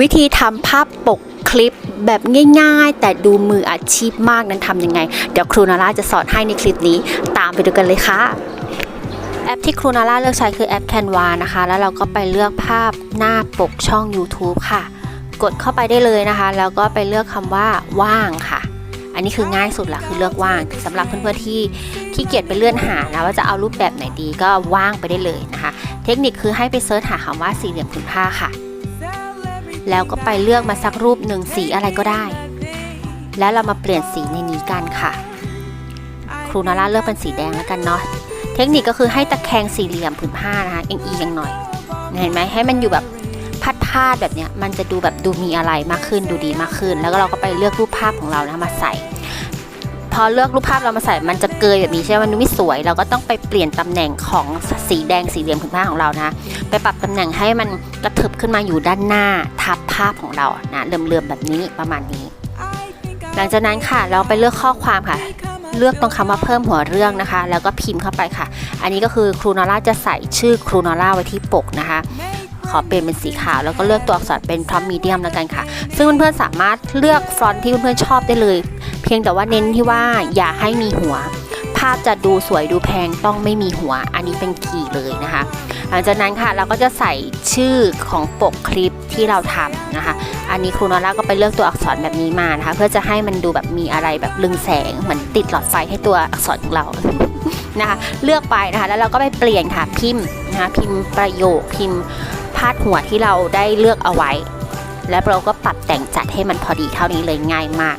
วิธีทำภาพปกคลิปแบบง่ายๆ แต่ดูมืออาชีพมากนั้นทำยังไง เดี๋ยวครูนาราจะสอนให้ในคลิปนี้ ตามไปดูกันเลยค่ะ แอปที่ครูนาราเลือกใช้คือแอป Canva นะคะ แล้วเราก็ไปเลือกภาพหน้าปกช่อง YouTube ค่ะ กดเข้าไปได้เลยนะคะ แล้วก็ไปเลือกคำว่าว่างค่ะอันนี้คือง่ายสุดละคือเลือกว่างสำหรับเพื่อนๆที่ขี้เกียจไปเลื่อนหานะว่าจะเอารูปแบบไหนดีก็ว่างไปได้เลยนะคะ เทคนิคคือให้ไปเซิร์ชหาคำว่าสี่เหลี่ยมผืนผ้าค่ะ แล้วก็ไปเลือกมาสักรูปหนึ่งสีอะไรก็ได้ แล้วเรามาเปลี่ยนสีในนี้กันค่ะ ครูนาร่าเลือกเป็นสีแดงแล้วกันเนาะเทคนิคก็คือให้ตะแคงสี่เหลี่ยมผืนผ้านะคะเอียงๆหน่อยเห็นไหมให้มันอยู่แบบพัดพาดแบบเนี้ยมันจะดูแบบดูมีอะไรมากขึ้นดูดีมากขึ้น แล้วก็เราก็ไปเลือกรูปภาพของเรานะมาใส่ พอเลือกรูปภาพเรามาใส่มันจะเกยแบบนี้ใช่ไหมมันดูไม่สวย เราก็ต้องไปเปลี่ยนตำแหน่งของสีแดงสีเหลี่ยมผืนผ้าของเรานะ ไปปรับตำแหน่งให้มันกระเถิบขึ้นมาอยู่ด้านหน้าทับภาพของเรานะเลื่อมๆแบบนี้ประมาณนี้ หลังจากนั้นค่ะเราไปเลือกข้อความค่ะเลือกตรงคำว่าเพิ่มหัวเรื่องนะคะ แล้วก็พิมพ์เข้าไปค่ะ อันนี้ก็คือครูนอร่าจะใส่ชื่อครูนอร่าไว้ที่ปกนะคะ ขอเปลี่ยนเป็นสีขาวแล้วก็เลือกตัวอักษรเป็นพร้อมมีเดียมแล้วกันค่ะ ซึ่งเพื่อนๆสามารถเลือกฟอนต์ที่เพื่อนๆชอบได้เลย พียงแต่ว่าเน้นที่ว่าอย่าให้มีหัว ภาพจะดูสวยดูแพงต้องไม่มีหัว อันนี้เป็นคีย์เลยนะคะ หลังจากนั้นค่ะเราก็จะใส่ชื่อของปกคลิปที่เราทำนะคะ อันนี้ครูนอร่าก็ไปเลือกตัวอักษรแบบนี้มานะคะ เพื่อจะให้มันดูแบบมีอะไรแบบลึงแสงเหมือนติดหลอดไฟให้ตัวอักษรของเรานะคะ เลือกไปนะคะ แล้วเราก็ไปเปลี่ยนค่ะพิมพ์นะคะพิมพ์ประโยคพิมพ์พาดหัวที่เราได้เลือกเอาไว้ แล้วเราก็ปรับแต่งจัดให้มันพอดีเท่านี้เลยง่ายมาก